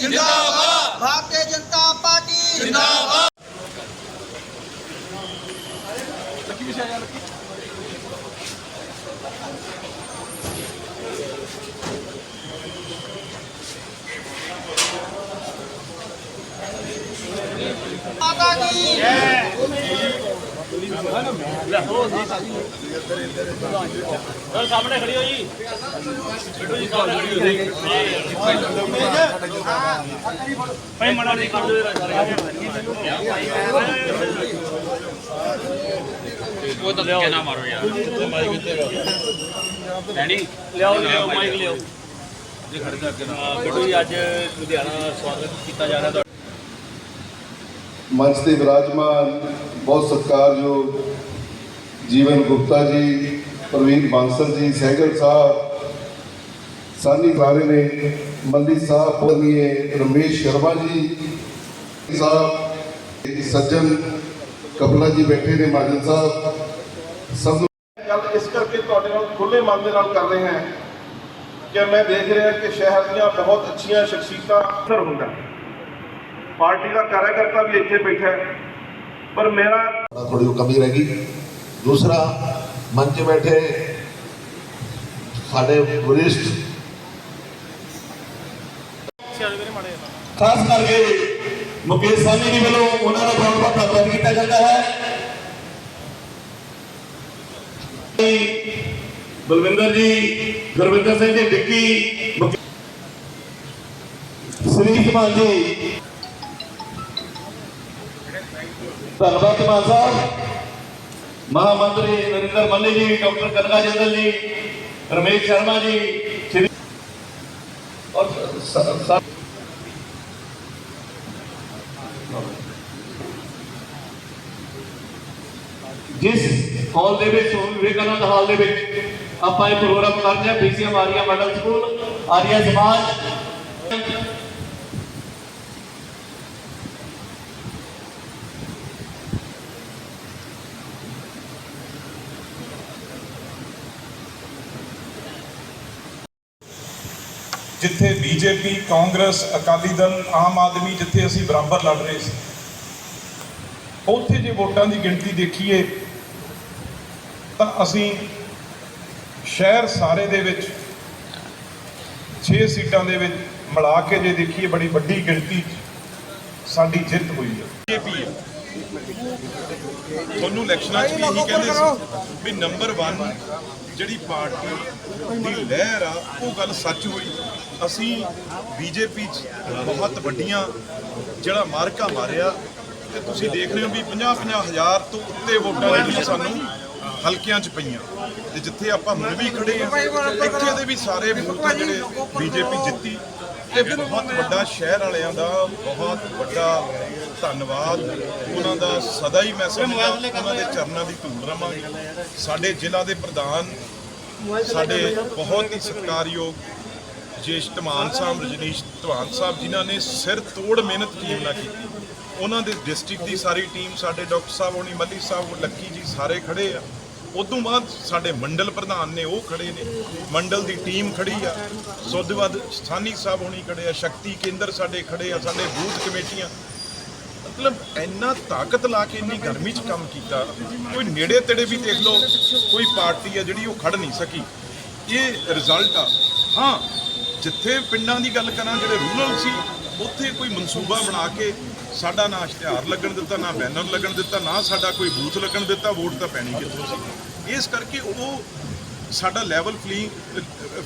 जिंदाबाद भारतीय जनता पार्टी जिंदाबाद माता की ਸਾਹਮਣੇ ਖੜੀ ਹੋ ਜੀ ਬਿੱਟੂ ਜੀ ਸਾਹਮਣੇ ਖੜੀ ਹੋ ਜੀ ਭਾਈ ਮਨਾ ਨਹੀਂ ਕਰ ਦਿਓ ਉਹ ਤਾਂ ਕਿਆ ਨਾ ਮਾਰੋ ਯਾਰ ਮਾਈਕ ਕਿੱਥੇ ਡੈਡੀ ਲਿਆਓ ਲਿਆਓ ਮਾਈਕ ਲਿਆਓ ਜੀ ਖੜ ਜਾ ਕੇ ਬਿੱਟੂ ਜੀ ਅੱਜ ਲੁਧਿਆਣਾ ਸਵਾਗਤ ਕੀਤਾ ਜਾ ਰਿਹਾ ਮੰਚ ਤੇ ਵਿਰਾਜਮਾਨ ਬਹੁਤ ਸਤਿਕਾਰਯੋਗ ਜੀਵਨ ਗੁਪਤਾ ਜੀ ਪ੍ਰਵੀਨ ਬਾਂਸਲ ਜੀ ਸਹਿਗਲ ਸਾਹਿਬ ਸਾਨੀ ਸਾਰੇ ਨੇ ਮੱਲੀ ਸਾਹਿਬ ਬੋਲੀਏ ਰਮੇਸ਼ ਸ਼ਰਮਾ ਜੀ ਸਾਹਿਬ ਸੱਜਣ ਕਪਲਾ ਜੀ ਬੈਠੇ ਨੇ ਮਾਜਨ ਸਾਹਿਬ ਸਭ ਨੂੰ ਗੱਲ ਇਸ ਕਰਕੇ ਤੁਹਾਡੇ ਨਾਲ ਖੁੱਲੇ ਮਨ ਦੇ ਨਾਲ ਕਰ ਰਹੇ ਹਾਂ ਕਿ ਮੈਂ ਦੇਖ ਰਿਹਾ ਕਿ ਸ਼ਹਿਰ ਦੀਆਂ ਬਹੁਤ ਅੱਛੀਆਂ ਸ਼ਖਸੀਅਤਾਂ ਅਕਸਰ ਹੁੰਦਾ ਪਾਰਟੀ ਦਾ ਕਾਰਜਕਰਤਾ ਵੀ ਇੱਥੇ ਬੈਠਾ ਹੈ ਪਰ ਮੇਰਾ ਥੋੜੀ ਉਹ ਕਮੀ ਰਹਿ ਗਈ ਦੂਸਰਾ ਮੰਚ ਬੈਠੇ ਸਾਡੇ ਵਰਿਸ਼ਠ ਖਾਸ ਕਰਕੇ ਮੁਕੇਸ਼ ਸਾਨੀ ਜੀ ਵੱਲੋਂ ਉਹਨਾਂ ਦਾ ਬਹੁਤ ਬਹੁਤ ਧੰਨਵਾਦ ਕੀਤਾ ਜਾਂਦਾ ਹੈ ਬਲਵਿੰਦਰ ਜੀ ਗੁਰਵਿੰਦਰ ਸਿੰਘ ਜੀ ਡਿੱਕੀ ਸ੍ਰੀ ਸਮਾਨ ਜੀ ਧੰਨਵਾਦ ਮਾਨ ਸਾਹਿਬ ਮਹਾਮੰਤਰੀ ਨਰਿੰਦਰ ਮੱਲੀ ਜੀ ਡਾਕਟਰ ਕਨਗਾ ਜੰਦਲ ਜੀ ਰਮੇਸ਼ ਸ਼ਰਮਾ ਜੀ ਸ਼੍ਰੀ ਔਰ ਸ- ਸ- ਜਿਸ ਹਾਲ ਦੇ ਵਿੱਚ ਸਵਾਮੀ ਵਿਵੇਕਾਨੰਦ ਹਾਲ ਦੇ ਵਿੱਚ ਆਪਾਂ ਇਹ ਪ੍ਰੋਗਰਾਮ ਕਰ ਰਹੇ ਹਾਂ BCM Arya model school Arya Samaj. ਜਿੱਥੇ ਬੀਜੇਪੀ, ਕਾਂਗਰਸ, ਅਕਾਲੀ ਦਲ, ਆਮ ਆਦਮੀ ਜਿੱਥੇ ਅਸੀਂ ਬਰਾਬਰ ਲੜ ਰਹੇ ਸੀ। ਉੱਥੇ ਜੇ ਵੋਟਾਂ ਦੀ ਗਿਣਤੀ ਦੇਖੀਏ, ਤਾਂ ਅਸੀਂ ਸ਼ਹਿਰ ਸਾਰੇ ਦੇ ਵਿੱਚ 6 ਸੀਟਾਂ ਦੇ ਵਿੱਚ ਮਿਲਾ ਕੇ ਜੇ ਦੇਖੀਏ, ਬੜੀ ਵੱਡੀ ਗਿਣਤੀ 'ਚ ਸਾਡੀ ਜਿੱਤ ਹੋਈ ਹੈ। ਬੀਜੇਪੀ ਹੈ। ਤੁਹਾਨੂੰ ਇਲੈਕਸ਼ਨਾਂ 'ਚ ਵੀ ਇਹੀ ਕਹਿੰਦੇ ਸੀ ਵੀ ਨੰਬਰ 1 ਜਿਹੜੀ ਪਾਰਟੀ ਦੀ ਲਹਿਰ ਆ, ਉਹ ਗੱਲ ਸੱਚ ਹੋਈ। ਅਸੀਂ ਬੀਜੇਪੀ 'ਚ ਬਹੁਤ ਵੱਡੀਆਂ ਜਿਹੜਾ ਮਾਰਕਾ ਮਾਰਿਆ ਤੇ ਤੁਸੀਂ ਦੇਖ ਰਹੇ ਹੋ ਵੀ 50 50 ਹਜ਼ਾਰ ਤੋਂ ਉੱਤੇ ਵੋਟਾਂ ਜਿਹੜੀਆਂ ਸਾਨੂੰ ਹਲਕਿਆਂ 'ਚ ਪਈਆਂ। ਤੇ ਜਿੱਥੇ ਆਪਾਂ ਹੁਣ ਵੀ ਖੜੇ ਆ ਇੱਥੇ ਦੇ ਵੀ ਸਾਰੇ ਬੂਥ ਆ ਜਿਹੜੇ ਬੀਜੇਪੀ ਜਿੱਤੀ। ਤੇ ਬਹੁਤ ਵੱਡਾ ਸ਼ਹਿਰ ਵਾਲਿਆਂ ਦਾ ਬਹੁਤ ਵੱਡਾ ਧੰਨਵਾਦ। ਉਹਨਾਂ ਦਾ ਸਦਾ ਹੀ ਮੈਂ ਸਮਝਦਾ, ਉਹਨਾਂ ਦੇ ਚਰਨਾਂ ਦੀ ਧੂੜ ਰਵਾਂਗੇ। ਸਾਡੇ ਜ਼ਿਲ੍ਹਾ ਦੇ ਪ੍ਰਧਾਨ, ਸਾਡੇ ਬਹੁਤ ਹੀ ਸਤਿਕਾਰਯੋਗ ਜੇਸ਼ ਧਮਾਨ ਸਾਹਿਬ, ਰਜਨੀਸ਼ ਧਮਾਨ ਸਾਹਿਬ ਜਿਨ੍ਹਾਂ ਨੇ ਸਿਰ ਤੋੜ ਮਿਹਨਤ ਟੀਮ ਨਾਲ ਕੀਤੀ। ਉਹਨਾਂ ਦੇ ਡਿਸਟ੍ਰਿਕਟ ਦੀ ਸਾਰੀ ਟੀਮ, ਸਾਡੇ ਡਾਕਟਰ ਸਾਹਿਬ ਹੋਣੀ ਮੱਲੀ ਸਾਹਿਬ, ਲੱਕੀ ਜੀ ਸਾਰੇ ਖੜੇ ਆ। ਉਦੋਂ ਬਾਅਦ ਸਾਡੇ ਮੰਡਲ ਪ੍ਰਧਾਨ ਨੇ ਉਹ ਖੜੇ ਨੇ। ਮੰਡਲ ਦੀ ਟੀਮ ਖੜੀ ਆ। ਸੋ ਉਹਦੇ ਬਾਅਦ ਸਥਾਨੀ ਸਾਹਿਬ ਹੋਣੀ ਖੜੇ ਆ, ਸ਼ਕਤੀ ਕੇਂਦਰ ਸਾਡੇ ਖੜੇ ਆ, ਸਾਡੇ ਬੂਥ ਕਮੇਟੀਆਂ। ਮਤਲਬ ਇੰਨਾ ਤਾਕਤ ਲਾ ਕੇ ਇੰਨੀ ਗਰਮੀ 'ਚ ਕੰਮ ਕੀਤਾ। ਕੋਈ ਨੇੜੇ ਤੇੜੇ ਵੀ ਦੇਖ ਲਓ, ਕੋਈ ਪਾਰਟੀ ਆ ਜਿਹੜੀ ਉਹ ਖੜ ਨਹੀਂ ਸਕੀ। ਇਹ ਰਿਜ਼ਲਟ ਆ। ਹਾਂ ਜਿੱਥੇ ਪਿੰਡਾਂ ਦੀ ਗੱਲ ਕਰਾਂ, ਜਿਹੜੇ ਰੂਰਲ ਸੀ, ਉੱਥੇ ਕੋਈ ਮਨਸੂਬਾ ਬਣਾ ਕੇ ਸਾਡਾ ਨਾ ਇਸ਼ਤਿਹਾਰ ਲੱਗਣ ਦਿੱਤਾ, ਨਾ ਬੈਨਰ ਲੱਗਣ ਦਿੱਤਾ, ਨਾ ਸਾਡਾ ਕੋਈ ਬੂਥ ਲੱਗਣ ਦਿੱਤਾ, ਵੋਟ ਤਾਂ ਪੈਣੀ ਕਿੱਥੋਂ ਸੀ? ਇਸ ਕਰਕੇ ਉਹ ਸਾਡਾ ਲੈਵਲ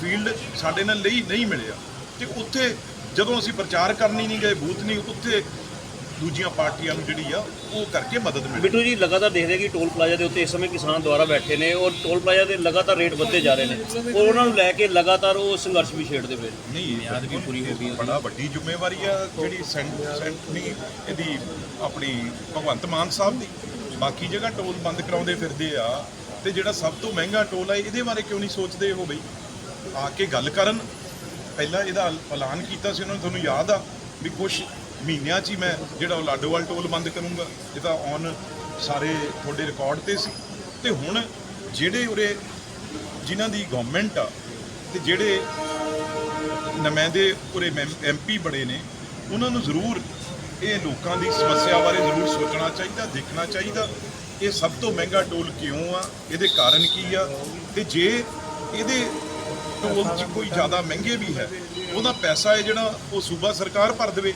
ਫੀਲਡ ਸਾਡੇ ਨਾਲ ਲਈ ਨਹੀਂ ਮਿਲਿਆ। ਤੇ ਉੱਥੇ ਜਦੋਂ ਅਸੀਂ ਪ੍ਰਚਾਰ ਕਰਨੀ ਨਹੀਂ ਗਏ, ਬੂਥ ਨਹੀਂ, ਉੱਥੇ ਦੂਜੀਆਂ ਪਾਰਟੀਆਂ ਨੂੰ ਜਿਹੜੀ ਆ ਉਹ ਕਰਕੇ ਮਦਦ ਮਿਲੀ। ਬਿੱਟੂ ਜੀ ਲਗਾਤਾਰ ਦੇਖ ਰਹੇ ਕਿ ਟੋਲ ਪਲਾਜ਼ਾ ਦੇ ਉੱਤੇ ਇਸ ਸਮੇਂ ਕਿਸਾਨ ਦੁਆਰਾ ਬੈਠੇ ਨੇ ਔਰ ਟੋਲ ਪਲਾਜ਼ਾ ਦੇ ਲਗਾਤਾਰ ਰੇਟ ਵੱਧਦੇ ਜਾ ਰਹੇ ਨੇ। ਔਰ ਉਹਨਾਂ ਨੂੰ ਲੈ ਕੇ ਲਗਾਤਾਰ ਉਹ ਸੰਘਰਸ਼ ਵੀ ਛੇੜਦੇ ਪਏ। ਨਹੀਂ ਮਿਆਦ ਵੀ ਪੂਰੀ ਹੋ ਗਈ ਬੜਾ ਵੱਡੀ ਜ਼ਿੰਮੇਵਾਰੀ ਆ ਜਿਹੜੀ ਸੈਂਟ ਸੈਂਟ ਨਹੀਂ ਇਹਦੀ ਆਪਣੀ ਭਗਵੰਤ ਮਾਨ ਸਾਹਿਬ ਦੀ। ਬਾਕੀ ਜਗ੍ਹਾ ਟੋਲ ਬੰਦ ਕਰਾਉਂਦੇ ਫਿਰਦੇ ਆ ਤੇ ਜਿਹੜਾ ਸਭ ਤੋਂ ਮਹਿੰਗਾ ਟੋਲ ਆ ਇਹਦੇ ਬਾਰੇ ਕਿਉਂ ਨਹੀਂ ਸੋਚਦੇ ਉਹ ਬਈ? ਆ ਕੇ ਗੱਲ ਕਰਨ। ਪਹਿਲਾਂ ਇਹਦਾ ਐਲਾਨ ਕੀਤਾ ਸੀ ਉਹਨਾਂ ਨੇ ਤੁਹਾਨੂੰ ਯਾਦ ਆ ਵੀ ਕੁਝ ਮਹੀਨਿਆਂ 'ਚ ਹੀ ਮੈਂ ਜਿਹੜਾ ਉਹ ਲਾਡੋਵਾਲ ਟੋਲ ਬੰਦ ਕਰੂੰਗਾ, ਇਹ ਤਾਂ ਔਨ ਸਾਰੇ ਤੁਹਾਡੇ ਰਿਕਾਰਡ ਤੇ ਸੀ। ਤੇ ਹੁਣ ਜਿਹੜੇ ਉਰੇ ਜਿਨ੍ਹਾਂ ਦੀ ਗਵਰਨਮੈਂਟ ਆ, ਤੇ ਜਿਹੜੇ ਨੁਮਾਇੰਦੇ ਉਰੇ ਐਮਪੀ ਬੜੇ ਨੇ, ਉਹਨਾਂ ਨੂੰ ਜ਼ਰੂਰ ਇਹ ਲੋਕਾਂ ਦੀ ਸਮੱਸਿਆ ਬਾਰੇ ਜ਼ਰੂਰ ਸੋਚਣਾ ਚਾਹੀਦਾ, ਦੇਖਣਾ ਚਾਹੀਦਾ, ਇਹ ਸਭ ਤੋਂ ਮਹਿੰਗਾ ਟੋਲ ਕਿਉਂ ਆ, ਇਹਦੇ ਕਾਰਨ ਕੀ ਆ? ਤੇ ਜੇ ਇਹਦੇ ਟੋਲ 'ਚ ਕੋਈ ਜ਼ਿਆਦਾ ਮਹਿੰਗੇ ਵੀ ਹੈ, ਉਹਦਾ ਪੈਸਾ ਹੈ ਜਿਹੜਾ ਉਹ ਸੂਬਾ ਸਰਕਾਰ ਭਰ ਦੇਵੇ।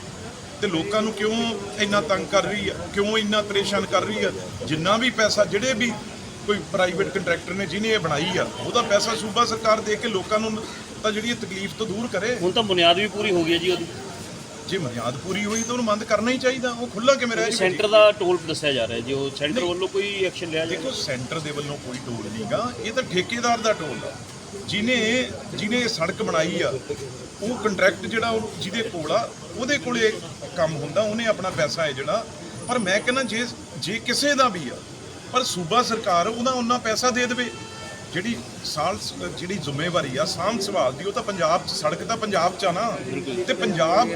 ਤੇ ਲੋਕਾਂ ਨੂੰ ਕਿਉਂ ਇੰਨਾ ਤੰਗ ਕਰ ਰਹੀ ਆ? ਕਿਉਂ ਇੰਨਾ ਪਰੇਸ਼ਾਨ ਕਰ ਰਹੀ ਆ? ਜਿੰਨਾ ਵੀ ਪੈਸਾ ਜਿਹੜੇ ਵੀ ਕੋਈ ਪ੍ਰਾਈਵੇਟ ਕੰਟਰੈਕਟਰ ਨੇ ਜਿਹਨੇ ਇਹ ਬਣਾਈ ਆ ਉਹਦਾ ਪੈਸਾ ਸੂਬਾ ਸਰਕਾਰ ਦੇ ਕੇ ਲੋਕਾਂ ਨੂੰ ਤਾਂ ਜਿਹੜੀ ਇਹ ਤਕਲੀਫ ਤੋਂ ਦੂਰ ਕਰੇ। ਹੁਣ ਤਾਂ ਬੁਨਿਆਦ ਵੀ ਪੂਰੀ ਹੋ ਗਈ ਹੈ ਜੀ ਉਹਦੀ। ਜੇ ਬੁਨਿਆਦ ਪੂਰੀ ਹੋਈ ਤਾਂ ਉਹਨੂੰ ਬੰਦ ਕਰਨਾ ਹੀ ਚਾਹੀਦਾ। ਉਹ ਖੁੱਲਾ ਕਿਵੇਂ ਰਹਿ ਸੈਂਟਰ ਦਾ ਟੋਲ ਦੱਸਿਆ ਜਾ ਰਿਹਾ ਜੀ ਉਹ ਸੈਂਟਰ ਵੱਲੋਂ ਕੋਈ ਐਕਸ਼ਨ ਲਿਆ ਦੇਖੋ ਜਾਏਗਾ ਸੈਂਟਰ ਦੇ ਵੱਲੋਂ ਕੋਈ ਟੋਲ ਨਹੀਂਗਾ ਇਹ ਤਾਂ ਠੇਕੇਦਾਰ ਦਾ ਟੋਲ ਆ। ਜਿਹਨੇ ਇਹ ਸੜਕ ਬਣਾਈ ਆ ਉਹ ਕੰਟਰੈਕਟ ਜਿਹੜਾ ਉਹ ਜਿਹਦੇ ਕੋਲ ਆ, ਉਹਦੇ ਕੋਲੇ ਕੰਮ ਹੁੰਦਾ, ਉਹਨੇ ਆਪਣਾ ਪੈਸਾ ਹੈ ਜਿਹੜਾ। ਪਰ ਮੈਂ ਕਹਿੰਦਾ ਜੇ ਜੇ ਕਿਸੇ ਦਾ ਵੀ ਆ, ਪਰ ਸੂਬਾ ਸਰਕਾਰ ਉਹਦਾ ਉਹਨਾਂ ਪੈਸਾ ਦੇ ਦੇਵੇ। ਜਿਹੜੀ ਸਾਲ ਜਿਹੜੀ ਜ਼ਿੰਮੇਵਾਰੀ ਆ, ਸਾਂਭ ਸੰਭਾਲ ਦੀ, ਉਹ ਤਾਂ ਪੰਜਾਬ 'ਚ, ਸੜਕ ਤਾਂ ਪੰਜਾਬ 'ਚ ਆ ਨਾ। ਤੇ ਪੰਜਾਬ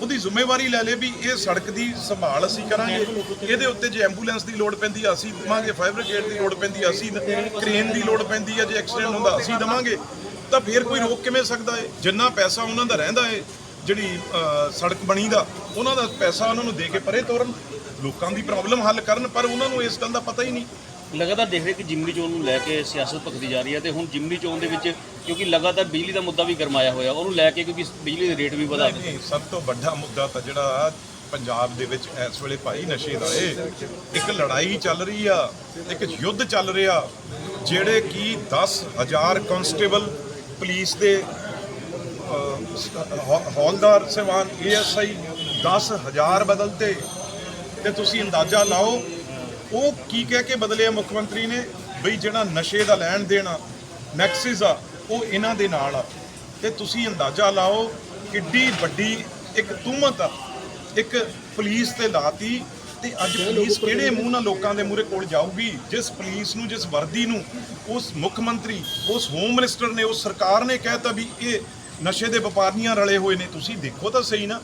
ਉਹਦੀ ਜ਼ਿੰਮੇਵਾਰੀ ਲੈ ਲੇ ਵੀ ਇਹ ਸੜਕ ਦੀ ਸੰਭਾਲ ਅਸੀਂ ਕਰਾਂਗੇ। ਇਹਦੇ ਉੱਤੇ ਜੇ ਐਂਬੂਲੈਂਸ ਦੀ ਲੋੜ ਪੈਂਦੀ ਆ, ਅਸੀਂ ਦੇਵਾਂਗੇ ਫਾਇਰ ਬ੍ਰਿਗੇਡ ਦੀ ਲੋੜ ਪੈਂਦੀ ਆ, ਅਸੀਂ ਕ੍ਰੇਨ ਦੀ ਲੋੜ ਪੈਂਦੀ ਆ, ਜੇ ਐਕਸੀਡੈਂਟ ਹੁੰਦਾ, ਅਸੀਂ ਦੇਵਾਂਗੇ। ਤਾਂ ਫਿਰ ਕੋਈ ਰੋਕ ਕਿਵੇਂ ਸਕਦਾ ਹੈ ਜਿੰਨਾ ਪੈਸਾ ਉਹਨਾਂ ਦਾ ਰਹਿੰਦਾ ਹੈ ਜਿਹੜੀ ਸੜਕ ਬਣੀ ਦਾ ਉਹਨਾਂ ਦਾ ਪੈਸਾ ਉਹਨਾਂ ਨੂੰ ਦੇ ਕੇ ਪਰੇ ਤੋਰਨ। ਲੋਕਾਂ ਦੀ ਪ੍ਰੋਬਲਮ ਹੱਲ ਕਰਨ ਪਰ ਉਹਨਾਂ ਨੂੰ ਇਸ ਗੱਲ ਦਾ ਪਤਾ ਹੀ ਨਹੀਂ। ਲਗਾਤਾਰ ਦੇਖ ਰਹੇ ਕਿ ਜਿਮਨੀ ਚੋਣ ਨੂੰ ਲੈ ਕੇ ਸਿਆਸਤ ਭਖਦੀ ਜਾ ਰਹੀ ਹੈ ਤੇ ਹੁਣ ਜਿਮਨੀ ਚੋਣ ਦੇ ਵਿੱਚ ਕਿਉਂਕਿ ਲਗਾਤਾਰ ਬਿਜਲੀ ਦਾ ਮੁੱਦਾ ਵੀ ਗਰਮਾਇਆ ਹੋਇਆ ਉਹਨੂੰ ਲੈ ਕੇ ਕਿਉਂਕਿ ਬਿਜਲੀ ਦੇ ਰੇਟ ਵੀ ਵਧਾ ਦਿੱਤੇ। ਸਭ ਤੋਂ ਵੱਡਾ ਮੁੱਦਾ ਤਾਂ ਜਿਹੜਾ ਪੰਜਾਬ ਦੇ ਵਿੱਚ ਇਸ ਵੇਲੇ ਭਾਈ ਨਸ਼ੇ ਦਾ ਏ। ਇੱਕ ਲੜਾਈ ਚੱਲ ਰਹੀ ਆ ਇੱਕ ਯੁੱਧ ਚੱਲ ਰਿਹਾ ਜਿਹੜੇ ਕੀ 10000 ਕਨਸਟੇਬਲ ਪੁਲਿਸ ਦੇ ਹੌ- ਹੌਲਦਾਰ ਸੇਵਾਨ ਏਐਸਆਈ 10000 ਬਦਲਤੇ ਤੇ ਤੁਸੀਂ ਅੰਦਾਜ਼ਾ ਲਾਓ, ਉਹ ਕੀ ਕਹਿ ਕੇ ਬਦਲਿਆ ਮੁੱਖ ਮੰਤਰੀ ਨੇ? ਬਈ ਜਿਹੜਾ ਨਸ਼ੇ ਦਾ ਲੈਣ ਦੇਣਾ ਨੈਕਸਿਸ ਆ, ਉਹ ਇਹਨਾਂ ਦੇ ਨਾਲ ਆ। ਤੇ ਤੁਸੀਂ ਅੰਦਾਜ਼ਾ ਲਾਓ, ਕਿੱਡੀ ਵੱਡੀ ਇੱਕ ਤੁਹਮਤ ਆ, ਇੱਕ ਪੁਲਿਸ ਤੇ ਲਾਤੀ ਤੇ ਅੱਜ ਪੁਲਿਸ ਕਿਹੜੇ ਮੂੰਹ ਨਾਲ ਲੋਕਾਂ ਦੇ ਮੂਹਰੇ ਕੋਲ ਜਾਊਗੀ? ਜਿਸ ਪੁਲਿਸ ਨੂੰ, ਜਿਸ ਵਰਦੀ ਨੂੰ, ਉਸ ਮੁੱਖ ਮੰਤਰੀ, ਉਸ ਹੋਮ ਮਿਨਿਸਟਰ ਨੇ, ਉਸ ਸਰਕਾਰ ਨੇ ਕਹਿਤਾ ਵੀ ਇਹ ਨਸ਼ੇ ਦੇ ਵਪਾਰੀਆਂ ਰਲੇ ਹੋਏ ਨੇ। ਤੁਸੀਂ ਦੇਖੋ ਤਾਂ ਸਹੀ ਨਾ,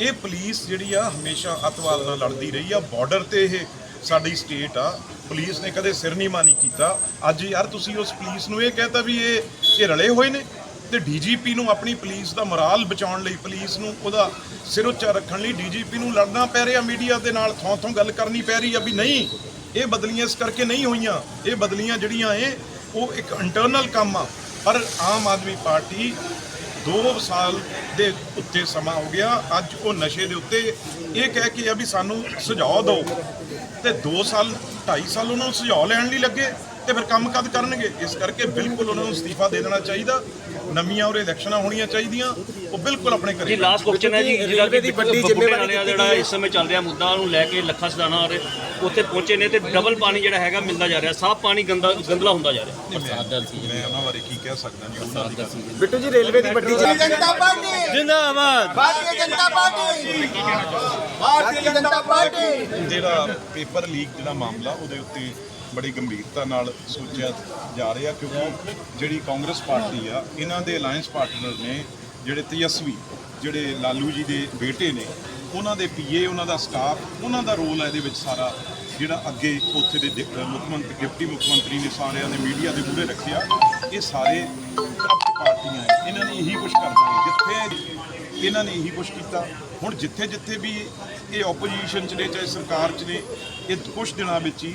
ਇਹ ਪੁਲਿਸ ਜਿਹੜੀ ਆ ਹਮੇਸ਼ਾ ਅੱਤਵਾਦ ਨਾਲ ਲੜਦੀ ਰਹੀ ਆ। ਬਾਰਡਰ ਤੇ ਇਹ ਸਾਡੀ ਸਟੇਟ ਆ। ਪੁਲਿਸ ਨੇ ਕਦੇ ਸਿਰ ਨਹੀਂ ਮਾਨੀ ਕੀਤਾ। ਅੱਜ ਯਾਰ ਤੁਸੀਂ ਉਸ ਪੁਲਿਸ ਨੂੰ ਇਹ ਕਹਿਤਾ ਵੀ ਇਹ ਇਹ ਰਲੇ ਹੋਏ ਨੇ। ਤੇ ਡੀਜੀਪੀ ਨੂੰ ਆਪਣੀ ਪੁਲਿਸ ਦਾ ਮੋਰਾਲ ਬਚਾਉਣ ਲਈ ਪੁਲਿਸ ਨੂੰ ਉਹਦਾ ਸਿਰ ਉੱਚਾ ਰੱਖਣ ਲਈ ਡੀਜੀਪੀ ਨੂੰ ਲੜਨਾ ਪੈ ਰਿਹਾ ਮੀਡੀਆ ਦੇ ਨਾਲ ਥੋਂ ਥੋਂ ਗੱਲ ਕਰਨੀ ਪੈ ਰਹੀ ਆ ਵੀ ਨਹੀਂ, ਇਹ ਬਦਲੀਆਂ ਇਸ ਕਰਕੇ ਨਹੀਂ ਹੋਈਆਂ। ਇਹ ਬਦਲੀਆਂ ਜਿਹੜੀਆਂ ਇਹ, ਉਹ ਇੱਕ ਇੰਟਰਨਲ ਕੰਮ ਆ। ਪਰ ਆਮ ਆਦਮੀ ਪਾਰਟੀ 2 ਸਾਲ ਦੇ ਉੱਤੇ ਸਮਾਂ ਹੋ ਗਿਆ, ਅੱਜ ਉਹ ਨਸ਼ੇ ਦੇ ਉੱਤੇ ਇਹ ਕਹਿ ਕੇ ਆ ਵੀ ਸਾਨੂੰ ਸੁਝਾਅ ਦਿਓ। ਤੇ 2 ਸਾਲ 2.5 ਸਾਲ ਉਹਨਾਂ ਨੂੰ ਸੁਝਾਅ ਲੈਣ ਲਈ ਲੱਗੇ। ਤੇ ਫਿਰ ਕੰਮ ਕਦ ਕਰਨਗੇ? ਇਸ ਕਰਕੇ ਬਿਲਕੁਲ ਉਹਨਾਂ ਨੂੰ ਅਸਤੀਫਾ ਦੇ ਦੇਣਾ ਚਾਹੀਦਾ। ਨਵੀਆਂ ਔਰ ਇਲੈਕਸ਼ਨਾਂ ਹੋਣੀਆਂ ਚਾਹੀਦੀਆਂ। ਉਹ ਬਿਲਕੁਲ ਆਪਣੇ ਕਰੇ ਜੀ ਲਾਸਟ ਕੁਐਸਚਨ ਹੈ ਜੀ ਜਿਹੜਾ ਕਿ ਵੱਡੀ ਜ਼ਿੰਮੇਵਾਰੀ ਜਿਹੜਾ ਇਸ ਸਮੇਂ ਚੱਲ ਰਿਹਾ ਮੁੱਦਾ ਨੂੰ ਲੈ ਕੇ ਲੱਖਾ ਸਦਾਨਾ ਔਰ ਉੱਥੇ ਪਹੁੰਚੇ ਨੇ ਤੇ ਡਬਲ ਪਾਣੀ ਜਿਹੜਾ ਹੈਗਾ ਮਿਲਦਾ ਜਾ ਰਿਹਾ। ਸਾਫ਼ ਪਾਣੀ ਗੰਦਾ ਗੰਦਲਾ ਹੁੰਦਾ ਜਾ ਰਿਹਾ। ਮੈਂ ਉਹਨਾਂ ਬਾਰੇ ਕੀ ਕਹਿ ਸਕਦਾ ਜੀ ਉਹਨਾਂ ਦਾ ਬਿੱਟੂ ਜੀ ਰੇਲਵੇ ਦੀ ਵੱਡੀ ਜਨਤਾ ਜਿੰਦਾਬਾਦ! ਭਾਰਤੀ ਜਨਤਾ ਪਾਰਟੀ! ਭਾਰਤੀ ਜਨਤਾ ਪਾਰਟੀ! ਜਿਹੜਾ ਪੇਪਰ ਲੀਕ ਜਿਹੜਾ ਮਾਮਲਾ ਉਹਦੇ ਉੱਤੇ ਬੜੀ ਗੰਭੀਰਤਾ ਨਾਲ ਸੋਚਿਆ ਜਾ ਰਿਹਾ ਕਿਉਂਕਿ ਜਿਹੜੀ ਕਾਂਗਰਸ ਪਾਰਟੀ ਆ, ਇਹਨਾਂ ਦੇ ਅਲਾਈਅੰਸ ਪਾਰਟਨਰ ਨੇ ਜਿਹੜੇ ਤੇਜਸਵੀ, ਜਿਹੜੇ ਲਾਲੂ ਜੀ ਦੇ ਬੇਟੇ ਨੇ, ਉਹਨਾਂ ਦੇ ਪੀਏ, ਉਹਨਾਂ ਦਾ ਸਟਾਫ ਉਹਨਾਂ ਦਾ ਰੋਲ ਹੈ ਇਹਦੇ ਵਿੱਚ ਸਾਰਾ, ਜਿਹੜਾ ਅੱਗੇ ਉੱਥੇ ਦੇ ਡਿ- ਮੁੱਖ ਮੰਤਰੀ, ਡਿਪਟੀ ਮੁੱਖ ਮੰਤਰੀ ਨੇ ਸਾਰਿਆਂ ਨੇ ਮੀਡੀਆ ਦੇ ਮੂਹਰੇ ਰੱਖਿਆ, ਇਹ ਸਾਰੇ ਪਾਰਟੀਆਂ ਹੈ ਇਹਨਾਂ ਨੇ ਇਹੀ ਕੁਝ ਕਰਨਾ ਜਿੱਥੇ ਇਹਨਾਂ ਨੇ ਇਹੀ ਕੁਝ ਕੀਤਾ, ਹੁਣ ਜਿੱਥੇ ਜਿੱਥੇ ਵੀ ਇਹ ਆਪੋਜੀਸ਼ਨ ਚ ਨੇ, ਚਾਹੇ ਸਰਕਾਰ ਚ ਨੇ, ਇਹ ਕੁਝ ਦਿਨਾਂ ਵਿੱਚ ਹੀ